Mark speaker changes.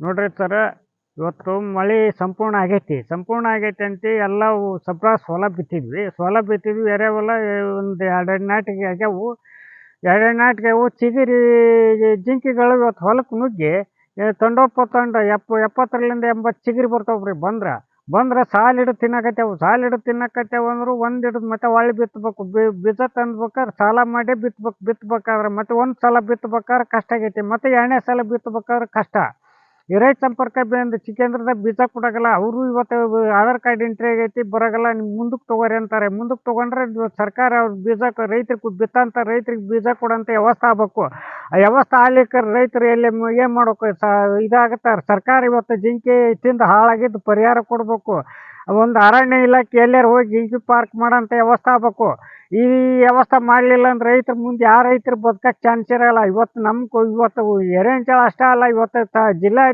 Speaker 1: ನೋಡ್ರಿ ಸರ ಇವತ್ತು ಮಳೆ ಸಂಪೂರ್ಣ ಆಗೈತಿ. ಸಂಪೂರ್ಣ ಆಗೈತಿ ಅಂತ ಎಲ್ಲ ಸಬ್ರ ಸೋಲ ಬಿತ್ತಿದ್ವಿ. ಸೋಲ ಬಿತ್ತಿದ್ವಿ ಎರೆಹೊಲ ಒಂದು ಎರಡೆರಡು ನಾಟಿಗೆ ಆಗ್ಯಾವು. ಎರಡೆರಡು ನಾಟಿಗೆ ಅವು ಚಿಗಿರಿ ಜಿಂಕೆಗಳು ಇವತ್ತು ಹೊಲಕ್ಕೆ ನುಗ್ಗಿ, ಏ ತಂಡೋಪ ತಂಡ ಎಪ್ಪ ಎಪ್ಪತ್ತರಿಂದ ಎಂಬತ್ತು ಚಿಗುರಿ ಬರ್ತಾವ್ರಿ ಬಂದ್ರೆ. ಬಂದ್ರೆ ಸಾಲು ಹಿಡಿದು ತಿನ್ನಕತ್ತೇವು. ಸಾಲು ಹಿಡಿದು ತಿನ್ನಕತ್ತೇವು ಅಂದ್ರೆ ಒಂದು ಹಿಡಿದು ಮತ್ತೆ ಹೊಳ್ಳಿ ಬಿತ್ತಬೇಕು ಬೀಜ ತಂದ್ಬೇಕಾದ್ರೆ ಸಾಲ ಮಾಡಿ ಬಿತ್ತಬೇಕು ಬಿತ್ತಬೇಕಾದ್ರೆ ಮತ್ತೆ ಒಂದು ಸಲ ಬಿತ್ತಬೇಕಾದ್ರೆ ಕಷ್ಟ ಆಗೈತಿ. ಮತ್ತೆ ಎರಡನೇ ಸಲ ಬಿತ್ತಬೇಕಾದ್ರೆ ಕಷ್ಟ. ರೈತ ಸಂಪರ್ಕ ಬಂದು ಚಿಕೇಂದ್ರದಾಗ ಬೀಜ ಕೊಡೋಗಲ್ಲ, ಅವರು ಇವತ್ತು ಆಧಾರ್ ಕಾರ್ಡ್ ಎಂಟ್ರಿ ಆಗೈತಿ, ಬರೋಗಲ್ಲ ನಿಮ್ಗೆ ಮುಂದಕ್ಕೆ ತಗೋರಿ ಅಂತಾರೆ. ಮುಂದಕ್ಕೆ ತೊಗೊಂಡ್ರೆ ಸರ್ಕಾರ ಅವ್ರ ಬೀಜ ರೈತರಿಗೆ ಬಿತ್ತಂತ ರೈತರಿಗೆ ಬೀಜ ಕೊಡೋಂಥ ವ್ಯವಸ್ಥೆ ಆಗ್ಬೇಕು. ಆ ವ್ಯವಸ್ಥೆ ಆಗ್ಲಿಕ್ಕೆ ರೈತರು ಎಲ್ಲಿ ಏನು ಮಾಡಬೇಕು? ಸ, ಇದಾಗತ್ತೆ. ಸರ್ಕಾರ ಇವತ್ತು ಜಿಂಕೆ ತಿಂದು ಹಾಳಾಗಿದ್ದು ಪರಿಹಾರ ಕೊಡಬೇಕು. ಒಂದು ಅರಣ್ಯ ಇಲಾಖೆ ಎಲ್ಲರೂ ಹೋಗಿ ಜಿಂಕೆ ಪಾರ್ಕ್ ಮಾಡೋಂಥ ವ್ಯವಸ್ಥೆ ಆಗ್ಬೇಕು. ಈ ವ್ಯವಸ್ಥೆ ಮಾಡಲಿಲ್ಲ ಅಂದ್ರೆ ರೈತರ ಮುಂದೆ ಯಾವ ರೈತರು ಬದುಕಕ್ಕೆ ಚಾನ್ಸ್ ಇರೋಲ್ಲ. ಇವತ್ತು ನಮ್ಮ ಇವತ್ತು ಎರೆಹುಳ ಅಷ್ಟೇ ಅಲ್ಲ, ಇವತ್ತು ತ, ಜಿಲ್ಲಾ